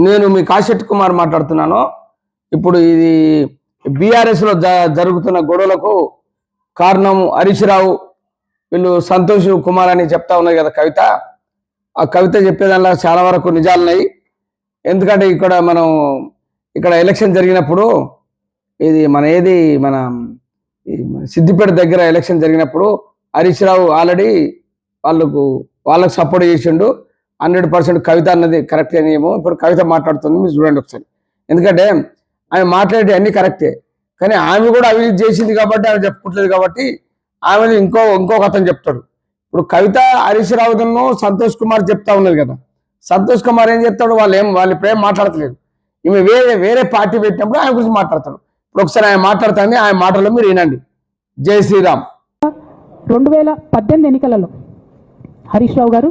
నేను మీ కాశెట్ కుమార్ మాట్లాడుతున్నాను. ఇప్పుడు ఇది బీఆర్ఎస్లో జ- జరుగుతున్న గొడవలకు కారణం హరీష్ రావు వీళ్ళు సంతోష్ కుమార్ అని చెప్తా ఉన్నాయి కదా కవిత. ఆ కవిత చెప్పేదానిలో చాలా వరకు నిజాలున్నాయి ఎందుకంటే ఇక్కడ మనం ఇక్కడ ఎలక్షన్ జరిగినప్పుడు ఇది మన ఏది మన ఈ మన సిద్దిపేట దగ్గర ఎలక్షన్ జరిగినప్పుడు హరీష్ రావు ఆల్రెడీ వాళ్ళకు వాళ్ళకు సపోర్ట్ చేసిండు. హండ్రెడ్ పర్సెంట్ కవిత అన్నది కరెక్ట్ అని ఏమో ఇప్పుడు కవిత మాట్లాడుతుంది మీరు చూడండి ఒకసారి. ఎందుకంటే ఆమె మాట్లాడే అన్ని కరెక్టే కానీ ఆమె కూడా అవినీతి చేసింది కాబట్టి ఆమె చెప్పుకుంటలేదు కాబట్టి ఆమెను ఇంకో ఇంకొక అతను చెప్తాడు. ఇప్పుడు కవిత హరీష్ రావును సంతోష్ కుమార్ చెప్తా ఉన్నది కదా. సంతోష్ కుమార్ ఏం చెప్తాడు? వాళ్ళు ఏం వాళ్ళు ఇప్పుడేం మాట్లాడతలేదు. ఈమె వేరే వేరే పార్టీ పెట్టినప్పుడు ఆయన గురించి మాట్లాడతాడు. ఇప్పుడు ఒకసారి ఆయన మాట్లాడుతుంది ఆయన మాటల్లో మీరు వినండి. జై శ్రీరామ్. రెండు వేల పద్దెనిమిది ఎన్నికలలో హరీష్ రావు గారు